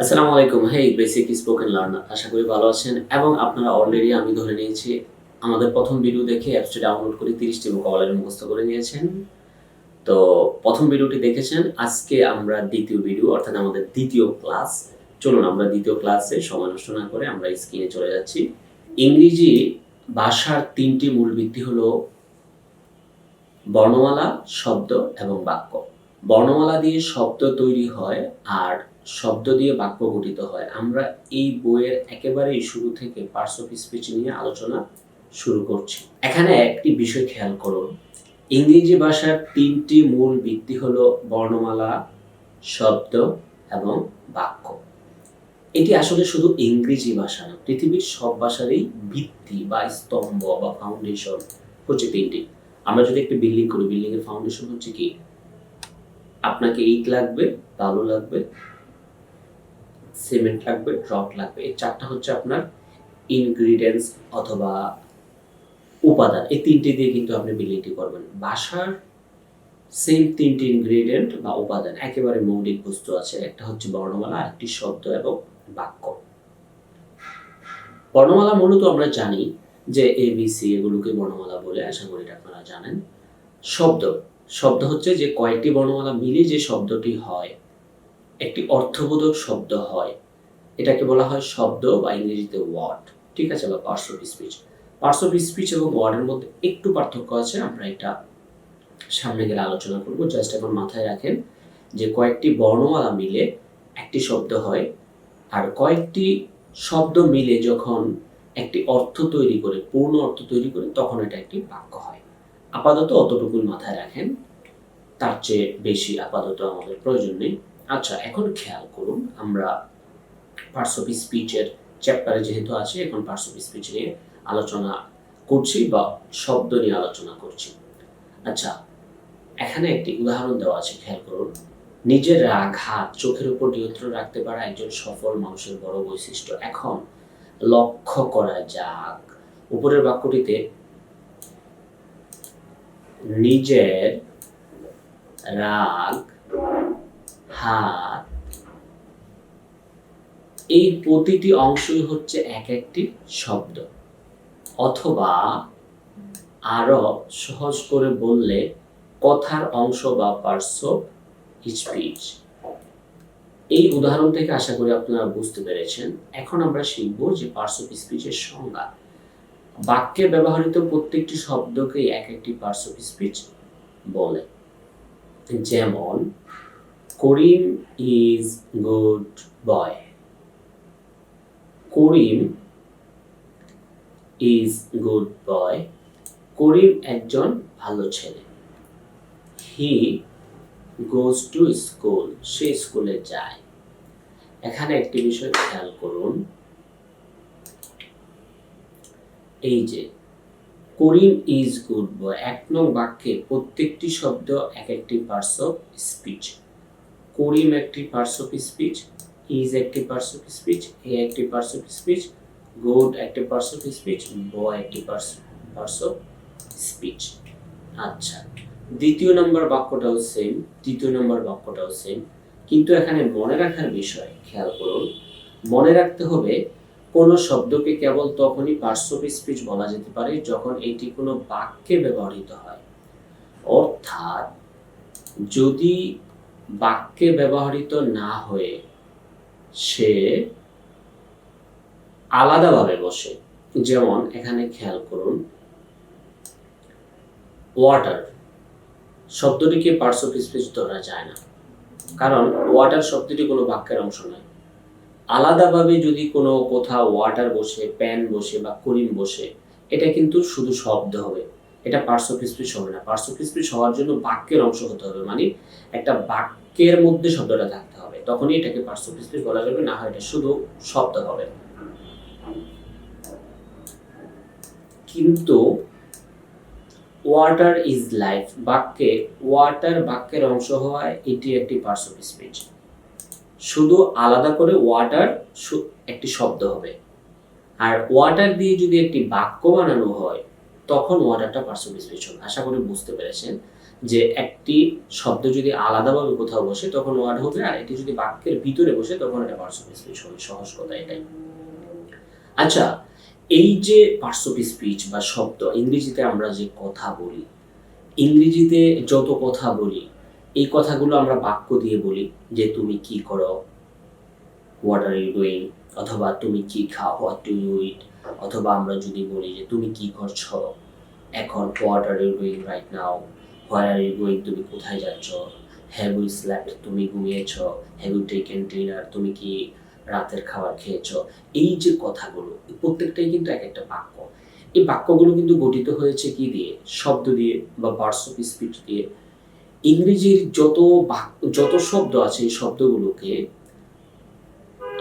আসসালামু আলাইকুম। Hey basic spoken learner আশা করি ভালো আছেন এবং আপনারা অলরেডি আমি ধরে নিয়েছি, আমাদের প্রথম ভিডিও দেখে অ্যাপসটি ডাউনলোড করে তিরিশটি মোকাবেলার মুখস্থ করে নিয়েছেন। তো প্রথম ভিডিওটি দেখেছেন। আজকে আমরা দ্বিতীয় ভিডিও অর্থাৎ আমাদের দ্বিতীয় ক্লাস চলুন আমরা দ্বিতীয় ক্লাসে সময় নষ্ট না করে আমরা স্ক্রিনে চলে যাচ্ছি। ইংরেজি ভাষার তিনটি মূল ভিত্তি হলো বর্ণমালা, শব্দ এবং বাক্য। বর্ণমালা দিয়ে শব্দ তৈরি হয় আর শব্দ দিয়ে বাক্য গঠিত হয়। আমরা এই বইয়ের একেবারেই শুরু থেকে পার্টস অফ স্পিচ নিয়ে আলোচনা শুরু করছি। এখানে একটি বিষয় খেয়াল করুন। ইংরেজি ভাষার তিনটি মূল ভিত্তি হলো বর্ণমালা, শব্দ এবং বাক্য। এটি আসলে শুধু ইংরেজি ভাষা না, পৃথিবীর সব ভাষারই ভিত্তি বা স্তম্ভ বা ফাউন্ডেশন হচ্ছে তিনটি। আমরা যদি একটা বিল্ডিং করি বিল্ডিং এর ফাউন্ডেশন হচ্ছে কি? আপনাকে ইট লাগবে বালু লাগবে সিমেন্ট লাগবে রড লাগবে। এই চারটা হচ্ছে আপনার ইনগ্রিডিয়েন্টস অথবা উপাদান। এই তিনটি দিয়ে কিন্তু আপনি বিল্ডিংটি করবেন। ভাষার সেম তিনটি ইনগ্রিডিয়েন্ট বা উপাদান, একেবারে মৌলিক বস্তু আছে। একটা হচ্ছে বর্ণমালা একটি শব্দ এবং বাক্য। বর্ণমালা মূলত আমরা জানি যে এ বি সি এগুলোকে বর্ণমালা বলে, আশা করি আপনারা জানেন। শব্দ শব্দ হচ্ছে যে কয়েকটি বর্ণমালা মিলে যে শব্দটি হয় একটি অর্থবোধক শব্দ হয়। এটাকে বলা হয় শব্দ বা ইংরেজিতে ওয়ার্ড ঠিক আছে বা parts of speech parts of speech এবং ওয়ার্ডের মধ্যে একটু পার্থক্য আছে, আমরা এটা সামনে গেলে আলোচনা করব। জাস্ট এখন মাথায় রাখেন যে কয়েকটি বর্ণমালা মিলে একটি শব্দ হয়, আর কয়েকটি শব্দ মিলে যখন একটি অর্থ তৈরি করে, পূর্ণ অর্থ তৈরি করে, তখন এটা একটি বাক্য হয়। আপাতত অতটুকুই মাথায় রাখেন। তার চেয়ে বেশি আপাতত আমাদের প্রয়োজন নেই। আচ্ছা এখন খেয়াল করুন, আমরা পার্টস অফ স্পিচের চ্যাপ্টারে যেহেতু আছে, এখন পার্টস অফ স্পিচ নিয়ে আলোচনা করছি বা শব্দ নিয়ে আলোচনা করছি। আচ্ছা এখানে একটি উদাহরণ দেওয়া আছে, খেয়াল করুন। নিজের আঘাত চোখের উপর নিয়ন্ত্রণ রাখতে পারা একজন সফল মানুষের বড় বৈশিষ্ট্য। এখন লক্ষ্য করা যাক, উপরের বাক্যটিতে, নিজের রাগ হাত। এই প্রতিটি অংশই হচ্ছে এক একটি শব্দ। অথবা আরও সহজ করে বললে কথার অংশ বা অফ স্পিচ এই উদাহরণ থেকে আশা করি আপনারা বুঝতে পেরেছেন। এখন আমরা শিখব যে পার্টস অফ স্পিচের সংজ্ঞা। বাক্যে ব্যবহৃত প্রত্যেকটি শব্দকে এক একটি পার্টস অফ স্পিচ বলে। যেমন Karim is good boy Karim is good boy Karim একজন ভালো ছেলে। হি গোজ টু স্কুল সে স্কুলে যায়। এখানে একটি বিষয় খেয়াল করুন। এই যে করিম ইজ গুড বয় এক নং বাক্যে প্রত্যেকটি শব্দ এক একটি পার্টস অফ স্পিচ করিম একটি পার্টস স্পিচ ইজ একটি পার্টস অফ স্পিচ এ একটি পার্টস স্পিচ গুড একটি পার্টস স্পিচ বয় একটি পার্টস অফ স্পিচ আচ্ছা দ্বিতীয় নম্বর বাক্যটাও সেম তৃতীয় নম্বর বাক্যটাও সেম কিন্তু এখানে মনে রাখার বিষয়, খেয়াল করুন, মনে রাখতে হবে কোনো শব্দকে কেবল তখনই পার্টস স্পিচ বলা যেতে পারে যখন এটি কোনো বাক্যে ব্যবহৃত হয়। অর্থাৎ যদি বাক্যে ব্যবহৃত না হয়ে সে আলাদাভাবে বসে। যেমন এখানে খেয়াল করুন, ওয়াটার শব্দটিকে পার্টস অফ স্পিচ ধরা যায় না। কারণ ওয়াটার শব্দটি কোনো বাক্যের অংশ নয়। আলাদাভাবে যদি কোনো কোথাও ওয়াটার বসে, প্যান বসে বা করিম বসে, এটা কিন্তু শুধু শব্দ হবে। এটা পার্টস অফ স্পিচ হবে না। পার্টস অফ স্পিচ হওয়ার জন্য বাক্যের অংশ হতে হবে। মানে একটা বাক্যের মধ্যে শব্দটা থাকতে হবে। তখনই এটাকে পার্টস অফ স্পিচ বলা যাবে, না হয় এটা শুধু শব্দ হবে। কিন্তু ওয়াটার ইজ লাইফ বাক্যে ওয়াটার বাক্যের অংশ হওয়ায় এটি একটি পার্টস অফ স্পিচ শুধু আলাদা করে ওয়াটার একটি শব্দ হবে। আর ওয়াটার দিয়ে যদি একটি বাক্য বানানো হয় তখন ওয়াটারটা হবে আশা করি বুঝতে পেরেছেন যে একটি শব্দ যদি আলাদাভাবে কোথাও বসে, তখন ওয়ার্ড হবে, আর এটি যদি বাক্যের ভিতরে বসে, তখন এটা হবে। সহজ কথা এটাই। আচ্ছা এই যে পার্টস স্পিচ বা শব্দ, ইংরেজিতে আমরা যে কথা বলি, ইংরেজিতে যত কথা বলি, এই কথাগুলো আমরা বাক্য দিয়ে বলি যে তুমি কি করো? হোয়াট আর ইউ ডুইং অথবা তুমি কি খাও? হোয়াট ডু ইউ ইট অথবা আমরা যদি বলি যে তুমি কি করছ? এখন what are you doing right now where are you going তুমি কোথায় যাচ্ছ? হ্যাভ ইউ স্ল্যাপ্ট তুমি ঘুমিয়েছ? হ্যাভ ইউ টেকেন ডিনার তুমি কি রাতের খাবার খেয়েছ? এই যে কথাগুলো প্রত্যেকটাই কিন্তু এক একটা বাক্য। এই বাক্যগুলো কিন্তু গঠিত হয়েছে কি দিয়ে? শব্দ দিয়ে বা পার্টস অফ স্পিচ দিয়ে। ইংরেজির যত বাক্য, যত শব্দ আছে এই শব্দগুলোকে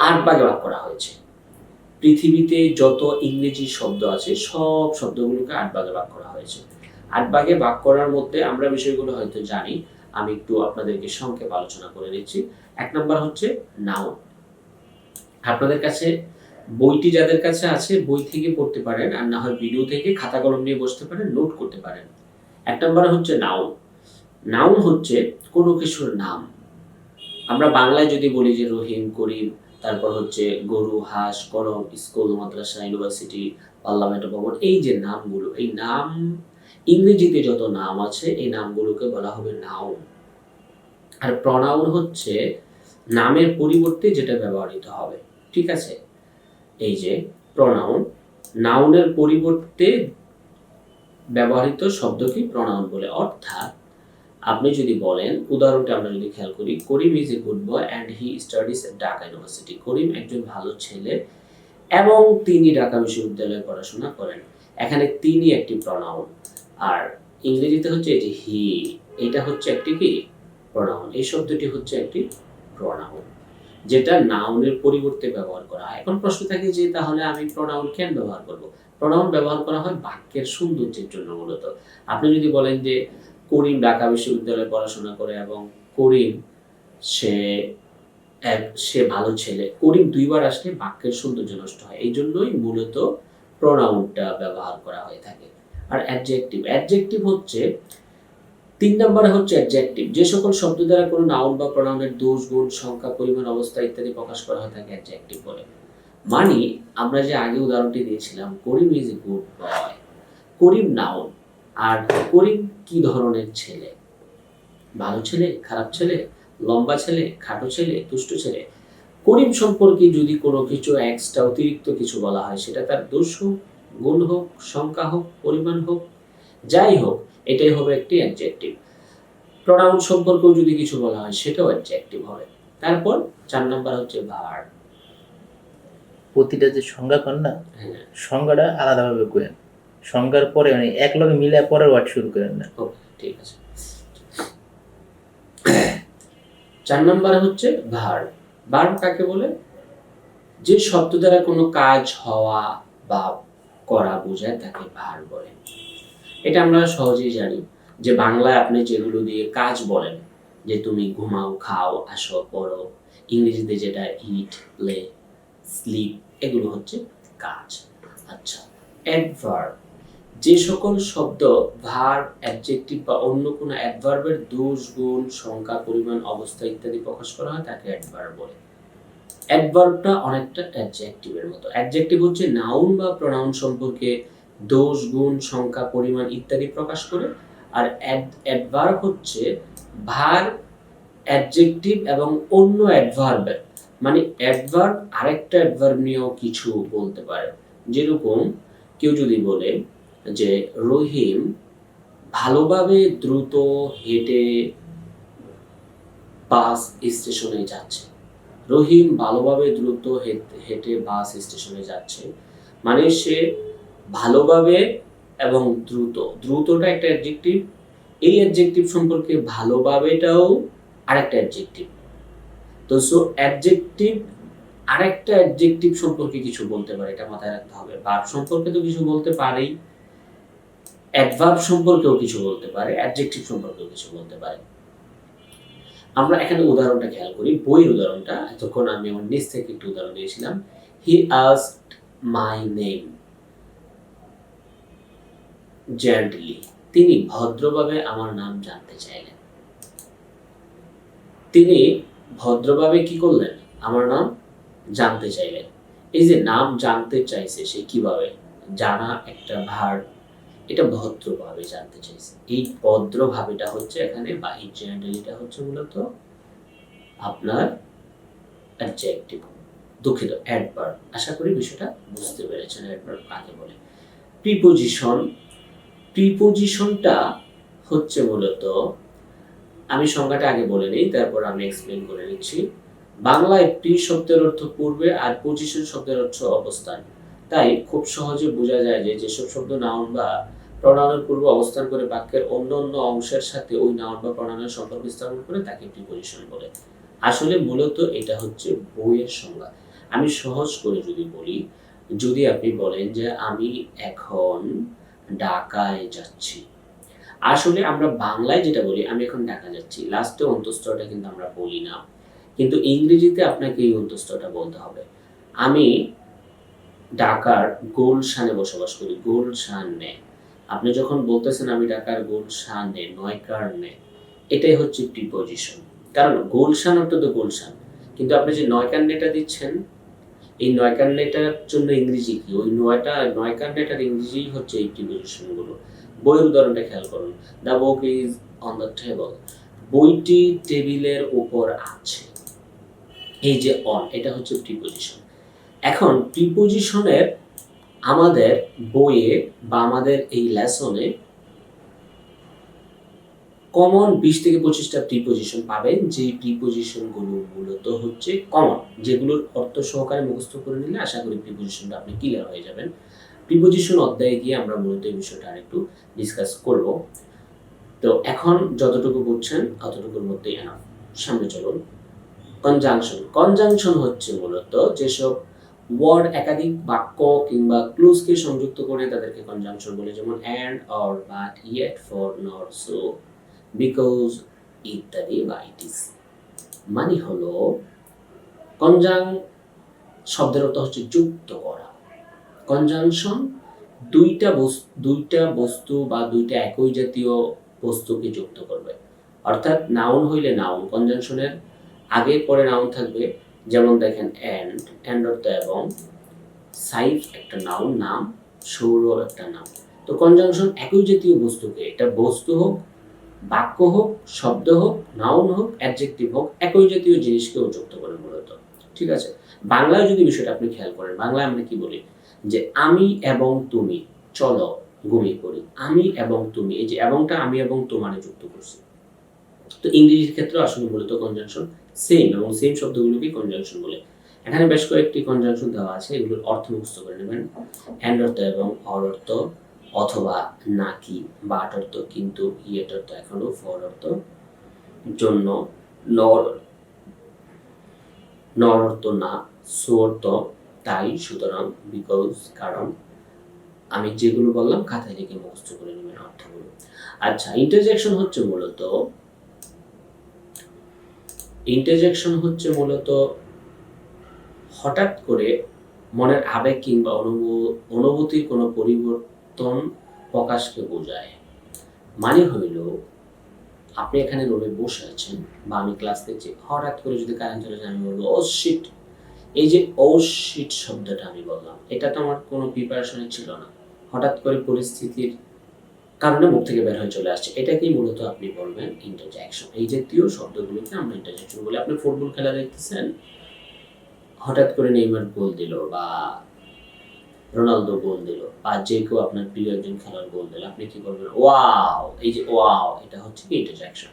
আট ভাগে ভাগ করা হয়েছে। পৃথিবীতে যত ইংরেজি শব্দ আছে, সব শব্দগুলোকে আট ভাগে ভাগ করা হয়েছে। আট ভাগে ভাগ করার মধ্যে আমরা বিষয়গুলো হয়তো জানি। আমি একটু আপনাদেরকে সংক্ষেপ আলোচনা করে দিচ্ছি এক নম্বর হচ্ছে নাউন আপনাদের কাছে বইটি যাদের কাছে আছে, বই থেকে পড়তে পারেন, আর না হয় ভিডিও থেকে খাতা কলম নিয়ে বসতে পারেন নোট করতে পারেন। এক নম্বর হচ্ছে নাউন নাউন হচ্ছে কোনো কিছুর নাম। আমরা বাংলায় যদি বলি যে রহিম, করিম তারপর হচ্ছে গরু, হাঁস কলম স্কুল, মাদ্রাসা, ইউনিভার্সিটি, পার্লামেন্ট ভবন এই যে নামগুলো, এই নাম, ইংরেজিতে যত নাম আছে, এই নামগুলোকে বলা হবে নাউন। আর প্রনাউন হচ্ছে নামের পরিবর্তে যেটা ব্যবহৃত হবে, ঠিক আছে? এই যে প্রনাউন, নাউনের পরিবর্তে ব্যবহৃত শব্দকে প্রনাউন বলে, অর্থাৎ আপনি যদি বলেন, উদাহরণটা আমরা যদি খেয়াল করি, Karim is a good boy and he studies Dhaka university Karim একজন ভালো ছেলে এবং তিনি ঢাকা বিশ্ববিদ্যালয়ে পড়াশোনা করেন। এখানে তিনি একটি প্রনাউন আর ইংরেজিতে হচ্ছে যে হি এটা হচ্ছে একটি কি? প্রনাউন এই শব্দটি হচ্ছে একটি প্রনাউন যেটা নাউনের পরিবর্তে ব্যবহার করা হয়। এখন প্রশ্ন থাকে যে, তাহলে আমি প্রনাউন কেন ব্যবহার করব? প্রনাউন ব্যবহার করা হয় বাক্যের সৌন্দর্যের জন্য মূলত। আপনি যদি বলেন যে করিম ঢাকা বিশ্ববিদ্যালয়ে পড়াশোনা করে এবং করিম সে এক, সে ভালো ছেলে। করিম দুইবার আসলে বাক্যের সৌন্দর্য নষ্ট হয়। এই জন্যই মূলত প্রনাউনটা ব্যবহার করা হয়ে থাকে। আর অ্যাডজেক্টিভ অ্যাডজেক্টিভ হচ্ছে, তিন নম্বরে হচ্ছে অ্যাডজেক্টিভ যে সকল শব্দ দ্বারা কোনো নাউন বা প্রনাউনের দোষ, গুণ, সংখ্যা, পরিমাণ, অবস্থা ইত্যাদি প্রকাশ করা হয় থাকে অ্যাডজেক্টিভ বলে। মানে আমরা যে আগে উদাহরণটি দিয়েছিলাম, Karim is good boy Karim noun আর করিম কি ধরনের ছেলে? ভালো ছেলে খারাপ ছেলে লম্বা ছেলে খাটো ছেলে দুষ্ট ছেলে? করিম সম্পর্কে যদি কোনো কিছু এক্সট্রা অতিরিক্ত কিছু বলা হয় সেটা তার দোষ হোক গুণ হোক সংখ্যা হোক পরিমাণ হোক যাই হোক এটাই হবে একটি অ্যাডজেক্টিভ প্রোনাউন সম্পর্কেও যদি কিছু বলা হয় সেটাও অ্যাডজেক্টিভ হবে। তারপর চার নাম্বার হচ্ছে ভার প্রতিটা যে সংজ্ঞা না হ্যাঁ। সংজ্ঞাটা আলাদাভাবে করেন সংজ্ঞার পরে মানে এক লগে মিলে পরের ওয়ার্ড শুরু করেন না। ঠিক আছে। চার নম্বরে হচ্ছে ভার ভার কাকে বলে? যে শব্দ দ্বারা কোনো কাজ হওয়া বা করা বোঝায় তাকে ভার বলে। এটা আমরা সহজেই জানি যে বাংলায় আপনি যেগুলো দিয়ে কাজ বলেন, যে তুমি ঘুমাও, খাও, আসো, পড়ো, ইংরেজিতে যেটা ইট প্লে স্লিপ এগুলো হচ্ছে কাজ। আচ্ছা অ্যাডভার্ব যে সকল শব্দ, ভার অ্যাডজেক্টিভ বা অন্য কোনো অ্যাডভার্বের দোষ, গুণ, সংখ্যা, পরিমাণ, অবস্থা ইত্যাদি প্রকাশ করা হয়, তাকে অ্যাডভার্ব বলে। অ্যাডভার্বটা অনেকটা অ্যাডজেক্টিভের মতো। অ্যাডজেক্টিভ হচ্ছে নাউন বা প্রনাউন সম্পর্কে দোষ, গুণ, সংখ্যা, পরিমাণ ইত্যাদি প্রকাশ করে। আর অ্যাডভার্ব হচ্ছে ভার অ্যাডজেক্টিভ এবং অন্য অ্যাডভার্বের মানে অ্যাডভার্ব আরেকটা অ্যাডভার্ব নিয়েও কিছু বলতে পারে। যেরকম কেউ যদি বলে যে রহিম ভালোভাবে দ্রুত হেঁটে বাস স্টেশনে যাচ্ছে। রহিম ভালোভাবে দ্রুত হেঁটে- বাস স্টেশনে যাচ্ছে। মানে সে ভালোভাবে এবং দ্রুত, দ্রুতটা একটা অ্যাডজেক্টিভ এই অ্যাডজেক্টিভ সম্পর্কে ভালোভাবেটাও আরেকটা অ্যাডজেক্টিভ তো সো অ্যাডজেক্টিভ আরেকটা অ্যাডজেক্টিভ সম্পর্কে কিছু বলতে পারে, এটা মাথায় রাখতে হবে। ভার্ব সম্পর্কে তো কিছু বলতে পারেই। অ্যাডভার্ব সম্পর্কেও কিছু বলতে পারে অ্যাডজেক্টিভ সম্পর্কেও কিছু বলতে পারে। আমরা এখানে উদাহরণটা খেয়াল করি বইয়ের উদাহরণটা। এতক্ষণ আমি আমার নিজ থেকে একটু উদাহরণ দিয়েছিলাম। He asked my name gently তিনি ভদ্রভাবে আমার নাম জানতে চাইলেন। তিনি ভদ্রভাবে কি করলেন? আমার নাম জানতে চাইলেন। এই যে নাম জানতে চাইছে সে কীভাবে? জানা একটা ভার এটা ভদ্রভাবে জানতে চাইছে। এই ভদ্রভাবেটা হচ্ছে এখানে বা এই জেনারেলিটা হচ্ছে মূলত আপনার অ্যাডজেক্টিভ দুঃখিত অ্যাডভার্ব আশা করি বিষয়টা বুঝতে পেরেছেন অ্যাডভার্ব কাকে বলে। প্রিপোজিশন প্রিপোজিশনটা হচ্ছে মূলত, আমি সংজ্ঞাটা আগে বলে নিই, তারপর আমি এক্সপ্লেন করে নিচ্ছি। বাংলায় প্রি শব্দের অর্থ পূর্বে আর পজিশন শব্দের অর্থ অবস্থান। তাই খুব সহজে বোঝা যায় যে যেসব শব্দ নাউন বা প্রণামের পূর্বে অবস্থান করে বাক্যের অন্য অন্য অংশের সাথে ওই নাউন বা প্রণামের সম্পর্ক স্থাপন করে তাকে প্রিপোজিশন বলে। আসলে মূলত এটা হচ্ছে বইয়ের সংজ্ঞা। আমি সহজ করে যদি বলি, যদি আপনি বলেন যে আমি এখন ঢাকায় যাচ্ছি। আসলে আমরা বাংলায় যেটা বলি, আমি এখন ঢাকা যাচ্ছি। লাস্টে অন্তঃস্থটা কিন্তু আমরা বলি না। কিন্তু ইংরেজিতে আপনাকে এই অন্তঃস্থটা বলতে হবে। আমি ঢাকার গোলশানে বসবাস করি, গোলশানে। আপনি যখন বলতেছেন আমি ঢাকার গোলশানে, নয়কারনে, এটাই হচ্ছে প্রিপোজিশন কারণ গোলশান অর্থ তো গোলশান। কিন্তু আপনি যে নয়কান্নেটা দিচ্ছেন, এই নয়কান্নেটার জন্য ইংরেজি কি? ওই নয়টা নয়কান্নেটার ইংরেজি হচ্ছে এই প্রিপোজিশনগুলো বইয়ের উদাহরণটা খেয়াল করুন। The book is on the table বইটি টেবিলের উপর আছে। এই যে অন এটা হচ্ছে প্রিপোজিশন এখন প্রিপোজিশনের আমাদের বইয়ে বা আমাদের এই লেসনে কমন বিশ থেকে পঁচিশটা প্রিপোজিশন পাবেন। যে প্রিপোজিশনগুলো মূলত হচ্ছে কমন যেগুলোর অর্থ সহকারে মুখস্থ করে নিলে আশা করি প্রিপোজিশনটা আপনি ক্লিয়ার হয়ে যাবেন। প্রিপোজিশন অধ্যায়ে গিয়ে আমরা মূলত এই বিষয়টা আরেকটু ডিসকাস করব। তো এখন যতটুকু বুঝছেন, ততটুকুর মধ্যেই এনাফ সামনে চলুন। কনজাংশন কনজাংশন হচ্ছে মূলত যেসব ওয়ার্ড একাধিক বাক্য কিংবা ক্লুজকে সংযুক্ত করে তাদেরকে কনজাংশন বলে, যেমন and or but yet for nor so because ইত্যাদি বা ইটিস মানে হলো কনজাং শব্দের অর্থ হচ্ছে যুক্ত করা। কনজাংশন দুইটা বস্তু দুইটা বস্তু বা দুইটা একই জাতীয় বস্তুকে যুক্ত করবে। অর্থাৎ নাউন হইলে নাউন কনজাংশনের আগে পরে নাউন থাকবে। যেমন দেখেন অ্যান্ড অ্যান্ড অর্থ এবং সাইফ একটা নাউন নাম, সৌর একটা নাম তো কনজাংশন একই জাতীয় বস্তুকে, এটা বস্তু হোক, বাক্য হোক, শব্দ হোক নাউন হোক অ্যাডজেক্টিভ হোক, একই জাতীয় জিনিসকেও যুক্ত করে মূলত। ঠিক আছে? বাংলায় যদি বিষয়টা আপনি খেয়াল করেন, বাংলায় আমরা কি বলি? যে আমি এবং তুমি, চলো ঘুমিয়ে পড়ি আমি এবং তুমি, এই যে এবংটা আমি এবং তোমারে যুক্ত করছি। তো ইংরেজির ক্ষেত্রে আসলে মূলত কনজাংশন সেম এবং সেম শব্দগুলোকে কনজাংশন বলে। এখানে বেশ কয়েকটি কনজাংশন দেওয়া আছে, এগুলোর অর্থ মুখস্থ করে নেবেন। অ্যান্ড অর্থ এবং অর অর্থ, অথবা নাকি বাট অর্থ, কিন্তু ইয়েট অর্থ এখনও ফর অর্থ, জন্য নর নর অর্থ না সো অর্থ, তাই, সুতরাং বিকজ কারণ, আমি যেগুলো বললাম, খাতায় লিখে মুখস্থ করে নেবেন অর্থগুলো। আচ্ছা ইন্টারজেকশন হচ্ছে মূলত ইন্টারজেকশন হচ্ছে মূলত হঠাৎ করে মনের আবেগ কিংবা অনুভূ- অনুভূতির কোনো পরিবর্তন প্রকাশকে বোঝায়। মানে হইল, আপনি এখানে রুমে বসে আছেন বা আমি ক্লাস দিচ্ছি হঠাৎ করে যদি কারেন্ট চলে যায়, আমি বলব ও শিট এই যে ও শিট শব্দটা আমি বললাম, এটা তো আমার কোনো প্রিপারেশনে ছিল না। হঠাৎ করে পরিস্থিতির কারণে মুখ থেকে বের হয়ে চলে আসছে। এটাকেই মূলত আপনি বলবেন ইন্টারজ্যাকশন এই জাতীয় শব্দগুলোকে আমরা ইন্টারজ্যাকশন বলি আপনি ফুটবল খেলা দেখতেছেন, হঠাৎ করে নেইমার গোল দিল বা রোনালদো গোল দিল বা যে কেউ আপনার প্রিয় একজন খেলার গোল দিল, আপনি কি বলবেন, ওয়াও! এই যে, ওয়াও! এটা হচ্ছে কি ইন্টারজ্যাকশন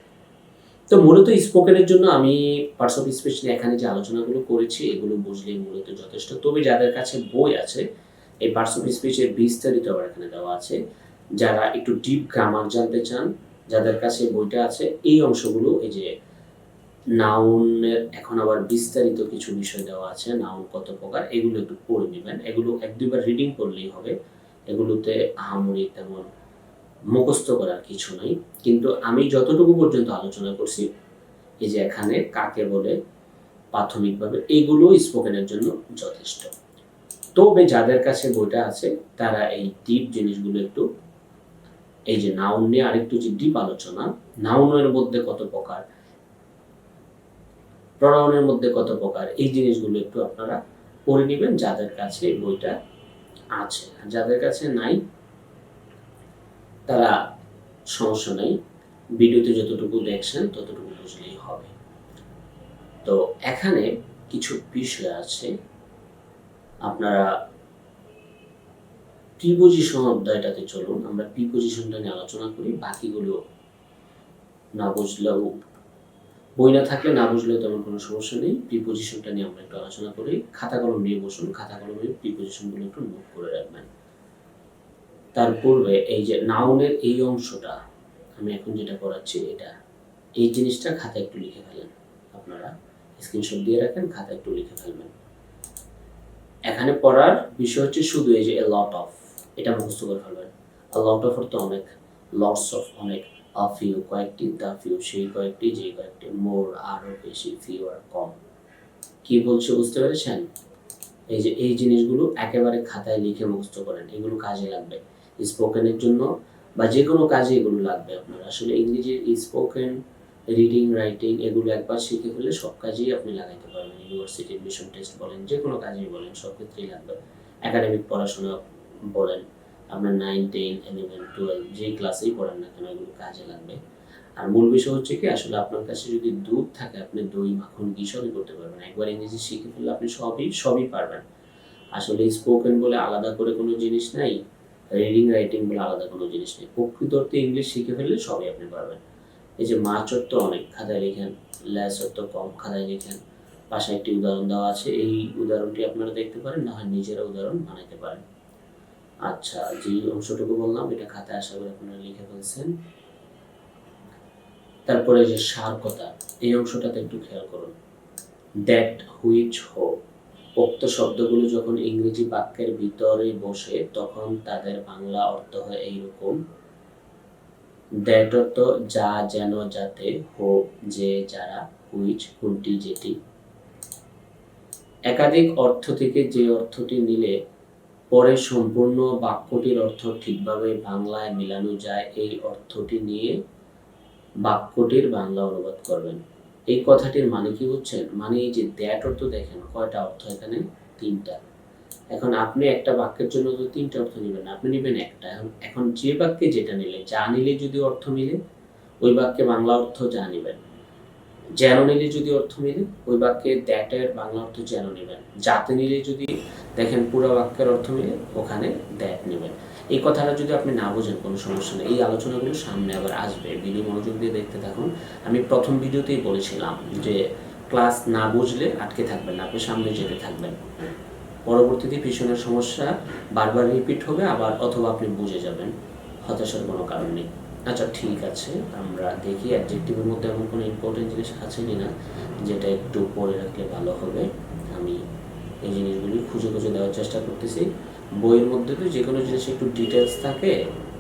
তো মূলত স্পোকেনের জন্য আমি পার্টস অফ স্পিচ নিয়ে এখানে যে আলোচনাগুলো করেছি, এগুলো বুঝলেই মূলত যথেষ্ট। তবে যাদের কাছে বই আছে, এই পার্টস অফ স্পিচের বিস্তারিত আবার এখানে দেওয়া আছে। যারা একটু ডিপ গ্রামার জানতে চান, যাদের কাছে বইটা আছে, এই অংশগুলো, এই যে নাউনের এখন আবার বিস্তারিত কিছু বিষয় দেওয়া আছে নাউন কত প্রকার, এগুলো একটু পড়ে নেবেন। এগুলো এক দুইবার রিডিং করলেই হবে। এগুলোতে আহামরি তেমন মুখস্থ করার কিছু নাই। কিন্তু আমি যতটুকু পর্যন্ত আলোচনা করছি, এই যে এখানে কাকে বলে, প্রাথমিকভাবে এইগুলো স্পোকেনের জন্য যথেষ্ট। তবে যাদের কাছে বইটা আছে, তারা এই ডিপ জিনিসগুলো একটু এই যে নাউন নিয়ে আরেকটু যে ডিপ আলোচনা নাউনের মধ্যে কত প্রকার? প্রণয়নের মধ্যে কত প্রকার? এই জিনিসগুলো একটু আপনারা পড়ে নেবেন, যাদের কাছে এই বইটা আছে। আর যাদের কাছে নাই, তারা সমস্যা নেই। ভিডিওতে যতটুকু দেখছেন, ততটুকু বুঝলেই হবে। তো এখানে কিছু বিষয় আছে। আপনারা প্রিপোজিশন অধ্যায়টাতে চলুন, আমরা প্রিপোজিশনটা নিয়ে আলোচনা করি, বাকিগুলো না বুঝলেও বই না থাকলে না বুঝলেও তেমন কোনো সমস্যা নেই। প্রিপোজিশনটা নিয়ে আমরা একটু আলোচনা করি। খাতা কলম নিয়ে বসুন, খাতা কলমে প্রিপোজিশনগুলো একটু নোট করে রাখবেন। তার পূর্বে এই যে নাউনের এই অংশটা, আমি এখন যেটা করাচ্ছি এটা, এই জিনিসটা খাতা একটু লিখে ফেলেন আপনারা। স্ক্রিনশট দিয়ে রাখেন খাতা একটু লিখে ফেলবেন। এখানে পড়ার বিষয় হচ্ছে শুধু এই যে এ লট অফ এটা মুখস্থ করে ফেলবেন লট অফ অর্থ অনেক লটস অফ অনেক আ ফিউ কয়েকটি দা ফিউ সেই কয়েকটি যে কয়েকটি, মোর আরও বেশি ফিউ আর কম। কি বলছে বুঝতে পেরেছেন? এই যে, এই জিনিসগুলো একেবারে খাতায় লিখে মুখস্থ করেন, এগুলো কাজে লাগবে। স্পোকেনের জন্য বা যে কোনো কাজে এগুলো লাগবে আপনার। আসলে ইংরেজির স্পোকেন, রিডিং, রাইটিং, এগুলো একবার শিখে ফেলে সব কাজেই আপনি লাগাইতে পারবেন। ইউনিভার্সিটি এডমিশন টেস্ট বলেন, যে কোনো কাজেই বলেন, সব ক্ষেত্রেই লাগবে। একাডেমিক পড়াশোনা বলেন আপনার নাইন টেন ইলেভেন টুয়েলভ যে ক্লাসেই পড়েন না কেন, এগুলো কাজে লাগবে। আর মূল বিষয় হচ্ছে কি, আসলে আপনার কাছে যদি দুধ থাকে, আপনি দই, মাখন ঘি সবই করতে পারবেন। একবার ইংরেজি শিখে ফেললে আপনি সবই সবই পারবেন। আসলে স্পোকেন বলে আলাদা করে কোনো জিনিস নাই রিডিং রাইটিং বলে আলাদা কোনো জিনিস নেই। প্রকৃত অর্থে ইংলিশ শিখে ফেললে সবই আপনি পারবেন। এই যে মা চত্ব অনেক খাতায় লিখেন ল্যাস অর্থ কম খাতায় লিখেন। পাশে একটি উদাহরণ দেওয়া আছে, এই উদাহরণটি আপনারা দেখতে পারেন, না হয় নিজেরা উদাহরণ বানাইতে পারেন। আচ্ছা যে অংশটুকু বললাম, এটা খাতায় আশা করি আপনারা লিখে ফেলছেন। তারপরে যে সার কথা এই অংশটাতে একটু খেয়াল করুন। দ্যাট হুইচ হো উক্ত শব্দগুলো যখন ইংরেজি বাক্যের ভিতরে বসে, তখন তাদের বাংলা অর্থ হয় এইরকম। দ্যাট অর্থ যা, যেন, যাতে হো যে, যারা হুইচ কোনটি যেটি। একাধিক অর্থ থেকে যে অর্থটি নিলে পরে সম্পূর্ণ বাক্যটির অর্থ ঠিকভাবে বাংলায় মিলানো যায়, এই অর্থটি নিয়ে বাক্যটির বাংলা অনুবাদ করবেন। এই কথাটির মানে কি বুঝছেন? মানে এই যে দ্যাট অর্থ দেখেন, কয়টা অর্থ এখানে? তিনটা। এখন আপনি একটা বাক্যের জন্য তো তিনটা অর্থ নেবেন, আপনি নেবেন একটা। এখন যে বাক্যে যেটা নিলে, যা নিলে যদি অর্থ মিলে, ওই বাক্যে বাংলা অর্থ যা নেবেন। যেন নিলে যদি অর্থ মিলে, ওই বাক্যে দ্যাটের বাংলা অর্থ যেন নেবেন। যাতে নিলে যদি দেখেন পুরো বাক্যের অর্থ মিলে, ওখানে দ্যাট নেবেন। এই কথাটা যদি আপনি না বোঝেন, কোনো সমস্যা নেই। এই আলোচনাগুলো সামনে আবার আসবে। ভিডিও মনোযোগ দিয়ে দেখতে থাকুন। আমি প্রথম ভিডিওতেই বলেছিলাম যে ক্লাস না বুঝলে আটকে থাকবেন আপনি সামনে যেতে থাকবেন। পরবর্তীতে পিছনের সমস্যা বারবার রিপিট হবে, আবার অথবা আপনি বুঝে যাবেন। হতাশার কোনো কারণ নেই। আচ্ছা ঠিক আছে। আমরা দেখি অ্যাডজেক্টিভের মধ্যে এমন কোনো ইম্পর্টেন্ট জিনিস আছে কি না যেটা একটু পড়ে রাখলে ভালো হবে। আমি এই জিনিসগুলি খুঁজে খুঁজে দেওয়ার চেষ্টা করতেছি। বইয়ের মধ্যে তো যে কোনো জিনিস একটু ডিটেলস থাকে,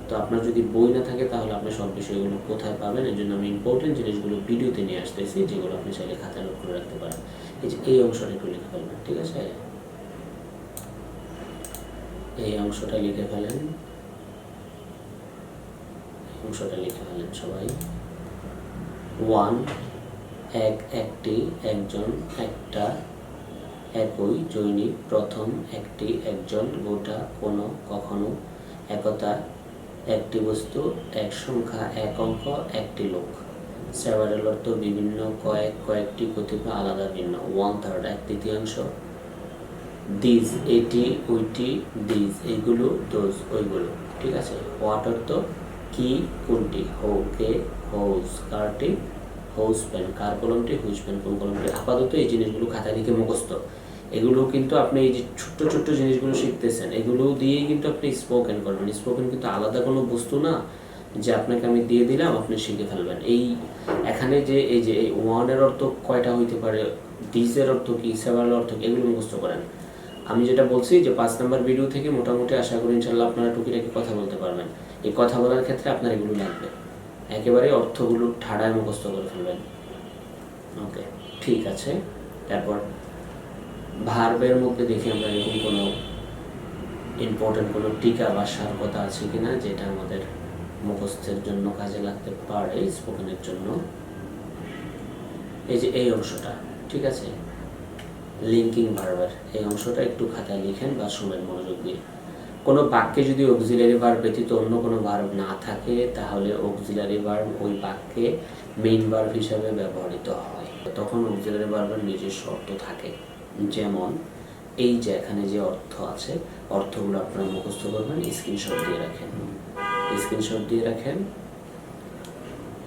তো আপনার যদি বই না থাকে, তাহলে আপনি সব বিষয়গুলো কোথায় পাবেন? এই জন্য আমি ইম্পর্টেন্ট জিনিসগুলো ভিডিওতে নিয়ে আসতেছি, যেগুলো আপনি চাইলে খাতায় নোট করে রাখতে পারেন। এই যে, এই অংশটা একটু লিখে ফেলবেন, ঠিক আছে? এই অংশটা লিখে ফেলেন। অংশটা লিখে ফেলেন সবাই। ওয়ান, এক, একটি, একজন, একটা, একই জৈনিক, প্রথম একটি, একজন, গোটা, কোনো, কখনো, একতা, একটি বস্তু, এক সংখ্যা, এক অঙ্ক, একটি লোক। সেভারেল অর্থ বিভিন্ন, কয়েক, কয়েকটি কতিপয় আলাদা ভিন্ন। ওয়ান থার্ড, এক তৃতীয়াংশ। দিজ এটি, ওইটি দিজ এইগুলো, দোজ, ওইগুলো। ঠিক আছে? হোয়াট অর্থ কি? কোনটি? Who whose কারটি? Whose pen. কার কলমটি? হুইচ পেন কোন কলমটি? আপাতত এই জিনিসগুলো খাতায় লিখে মুখস্থ। এগুলো কিন্তু আপনি এই যে ছোট্ট ছোট্ট জিনিসগুলো শিখতেছেন, এগুলো দিয়েই কিন্তু আপনি স্পোকেন করবেন। স্পোকেন কিন্তু আলাদা কোনো বস্তু না যে আপনাকে আমি দিয়ে দিলাম, আপনি শিখে ফেলবেন। এই এখানে যে, এই যে, এই ওয়ানের অর্থ কয়টা হইতে পারে? ডিজের অর্থ কি? সেভারের অর্থ কি? এগুলো মুখস্থ করেন। আমি যেটা বলছি যে পাঁচ নাম্বার ভিডিও থেকে মোটামুটি আশা করি ইনশাল্লাহ আপনারা টুকিটাকি কথা বলতে পারবেন। এই কথা বলার ক্ষেত্রে আপনার এগুলো লাগবে। একেবারে অর্থগুলো ঠাড়ায় মুখস্থ করে ফেলবেন। ওকে, ঠিক আছে। তারপর ভার্বের মধ্যে দেখি আমরা এরকম কোনো ইম্পর্টেন্ট কোনো টিকা বা সার কথা আছে কিনা, যেটা আমাদের মুখস্থের জন্য কাজে লাগতে পারে স্পোকেনের জন্য। এই যে এই অংশটা, ঠিক আছে? লিঙ্কিং ভার্বের এই অংশটা একটু খাতায় লিখেন বা শুনেন মনোযোগ দিয়ে। কোনো বাক্যে যদি অক্সিলারি ভার্ব ব্যতীত অন্য কোনো ভার্ব না থাকে, তাহলে অক্সিলারি ভার্ব ওই বাক্যে মেইন ভার্ব হিসাবে ব্যবহৃত হয়। তখন অক্সিলারি ভার্বের নিজস্ব অর্থ থাকে। যেমন, এই যে এখানে যে অর্থ আছে, অর্থগুলো আপনারা মুখস্থ করবেন স্ক্রিনশট দিয়ে রাখেন। স্ক্রিনশট দিয়ে রাখেন।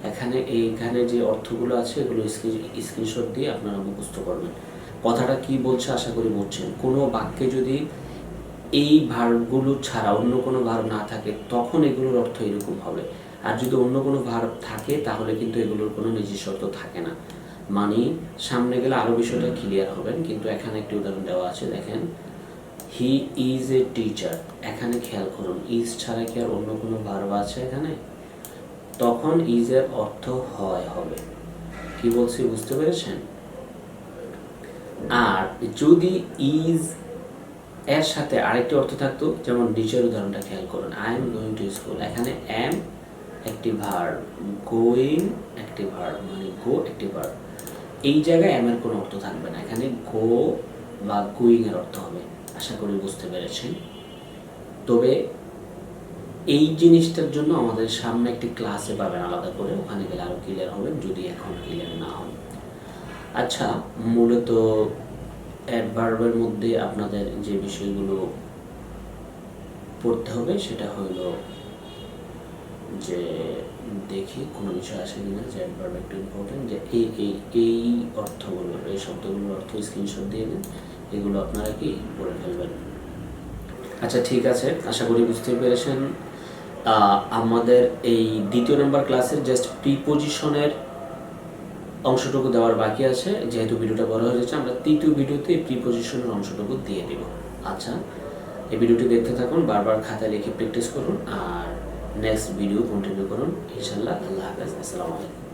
এখানে, এইখানে যে অর্থগুলো আছে, এগুলো স্ক্রিনশট দিয়ে আপনারা মুখস্থ করবেন। কথাটা কি বলছে আশা করি বুঝছেন। কোনো বাক্যে যদি এই ভার্বগুলো ছাড়া অন্য কোনো ভার্ব না থাকে, তখন এগুলোর অর্থ এরকম হবে। আর যদি অন্য কোনো ভার্ব থাকে, তাহলে কিন্তু এগুলোর কোনো নিজস্ব অর্থ থাকে না। মানে সামনে গেলে আরও বিষয়টা ক্লিয়ার হবেন কিন্তু এখানে একটি উদাহরণ দেওয়া আছে, দেখেন। হি ইজ এ টিচার এখানে খেয়াল করুন ইজ ছাড়া কি আর অন্য কোনো ভার্ব আছে এখানে? তখন ইজের অর্থ হয় হবে। কি বলছি, বুঝতে পেরেছেন? আর যদি ইজ এর সাথে আরেকটি অর্থ থাকতো, যেমন নিচের উদাহরণটা খেয়াল করুন। I am going to school এখানে এম একটি ভার্ব গোয়িং একটি ভার্ব মানে গো একটি ভার্ব এই জায়গায় এম এর কোনো অর্থ থাকবে না। এখানে গো বা গোয়িং এর অর্থ হবে। আশা করি বুঝতে পেরেছেন। তবে এই জিনিসটার জন্য আমাদের সামনে একটি ক্লাসে পাবেন আলাদা করে। ওখানে গেলে আরও ক্লিয়ার হবে, যদি এখন ক্লিয়ার না হয়। আচ্ছা মূলত অ্যাডভার্বের মধ্যে আপনাদের যে বিষয়গুলো পড়তে হবে, সেটা হলো যে দেখি কোনো বিষয় আসে কিনা যে অ্যাডভার্ব একটু ইম্পর্টেন্ট যে এই এই এই অর্থগুলো এই শব্দগুলোর অর্থ স্ক্রিনশট দিয়ে নেন এগুলো আপনারা কি পড়ে ফেলবেন? আচ্ছা ঠিক আছে, আশা করি বুঝতে পেরেছেন। আমাদের এই দ্বিতীয় নাম্বার ক্লাসের জাস্ট প্রিপোজিশনের অংশটুকু দেওয়ার বাকি আছে। যেহেতু ভিডিওটা বড় হয়েছে আমরা তৃতীয় ভিডিওতে প্রিপোজিশনের অংশটুকু দিয়ে দিব। আচ্ছা এই ভিডিওটি দেখতে থাকুন, বারবার খাতায় লিখে প্র্যাকটিস করুন, আর নেক্সট ভিডিও কন্টিনিউ করুন। ইনশাল্লাহ আল্লাহ হাফেজ, আসসালামু আলাইকুম।